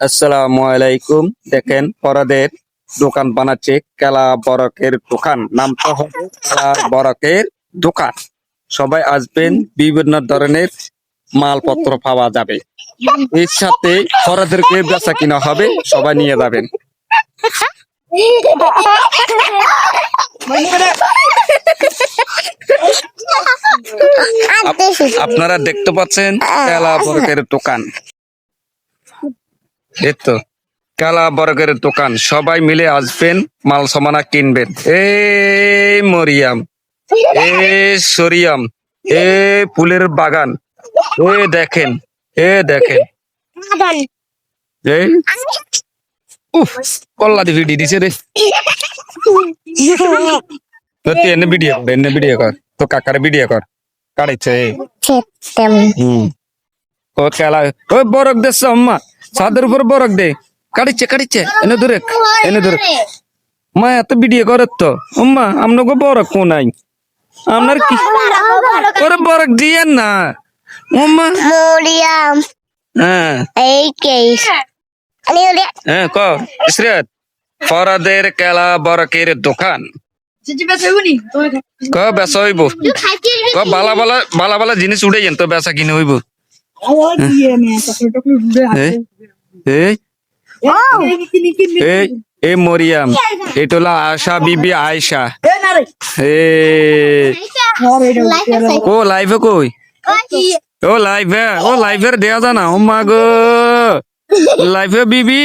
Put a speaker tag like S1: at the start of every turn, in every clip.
S1: আসসালামু আলাইকুম। দেখেন পরাদের দোকান বানাচ্ছে কেলা বরকের দোকান। নামটা হবে কেলা বরকের দোকান। সবাই আসবেন বিভিন্ন ধরনের মালপত্র পাওয়া যাবে। এর সাথে পরাদেরকে বেচা কিনা হবে সবাই নিয়ে যাবেন। আপনারা দেখতে পাচ্ছেন কেলা বরকের দোকান। এই তো কালা বর্গের দোকান সবাই মিলে আসবেন মাল সমানা কিনবেন। এ মরিয়াম এ সরিয়াম এ ফুলের বাগান এ দেখেন এ দেখেন। এই উফ কল্লা দি ভিডি দিছে রে। তো তুই এনে ভিডিও কর এনে ভিডিও কর। তো কাকার ভিডিও কর কাড়িছে। হুম। ও খেলা ও বরক দে আম্মা ছাদের উপর বরক দে। কাড়িচ্ছে কাড়িচ্ছে এনে দূরে এনে দূরে মা এত ভিডিও করে তো। আম্মা আপনাকে বরক কোনাই আপনার কি ওরে বরক দিয়ে না। আম্মা
S2: মরিয়াম।
S1: হ্যাঁ।
S2: এই কেস
S1: হ্যাঁ ক। ইসরাত ফরাদের কেলা বরকের দোকান। ক বেচা হইব। ক বালা বালা বালা বালা জিনিস উঠে যান তো বেচা কিনে হইব। এ মরিয়াম এটা হলো আশা বিবি আয়সা এ ও লাইভে কই? ও লাইভে ও লাইভের দেয়া জানা ও মা গো। লাইভে বিবি।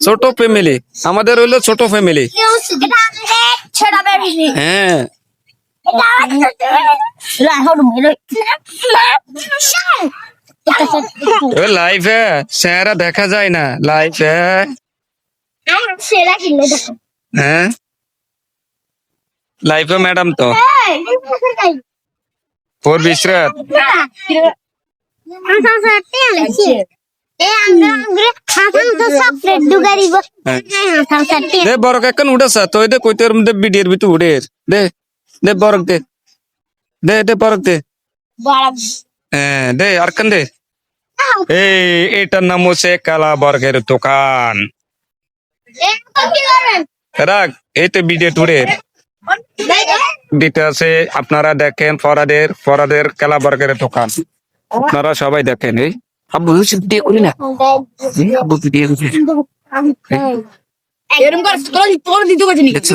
S2: ছোট ফ্যামিলি
S1: আমাদের হইল ছোট ফ্যামিলি হ্যাঁ। লাইভে চেহারা দেখা যায় না।
S2: সেরা দেখো
S1: হ্যাঁ। লাইভে ম্যাডাম তো। ফোর বিশরাত দে বরক এখন উঠেছা তো দে কইতে মধ্যে বিডিয়ের ভিতর উঠে। দে দে বরক দে। দে দে বরক দে। হ্যাঁ দে আর কান দে এই এটার নাম হচ্ছে কালা বর্গের দোকান। রাখ এই তো বিডিয়ে টুড়ে দিতে আছে আপনারা দেখেন ফরাদের ফরাদের কালা বর্গের দোকান। আপনারা সবাই দেখেন এই। আব্বু ভিডিও করি না। এই আব্বু করি
S3: এরকম করে তোর তোর দিতে
S1: দেখছ?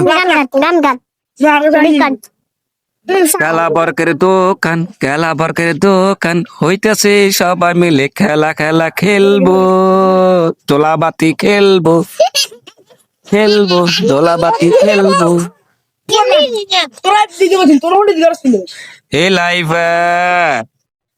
S3: নাকি
S1: খেলা দোকান খেলা দোকান। হইতেছে সবাই মিলে খেলা খেলা খেলব। দোলাবাতি খেলব। খেলব দোলাবাতি খেলব।
S3: তোরা তোর ওটা দিতে
S1: এ লাইভ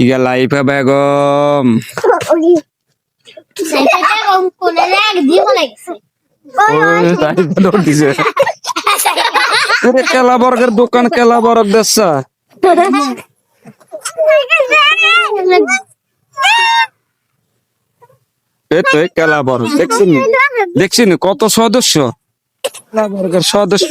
S1: ইগা লাইফা বেগম কেলা বর্গের দোকান কেলা বর্গ দেশা এই তো এই কেলা বর্গ দেখছেন কত সদস্য কেলা বর্গের সদস্য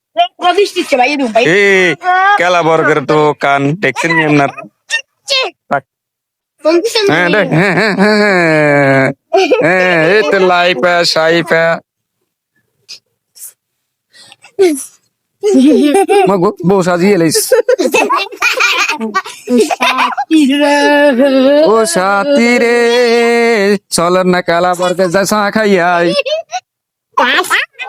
S1: কেলা বর্গের দোকান দেখছেন নি আপনার হ্যাঁ দেখ হ্যাঁ হ্যাঁ হ্যাঁ হ্যাঁ হ্যাঁ এই তো লাইফা সাইফা মগো বউ সাজিয়ে লাইস ও সাথী রে চলেন না কালা বর্গে যা খাইয়াই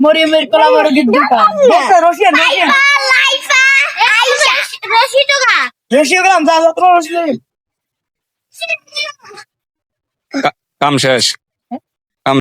S3: মুড়ি মের কলা বড় দোকান রশিয়ান রশিয়ান। রশিয়া গেলাম যা যা রশিয়া
S1: কা- কাম শেষ।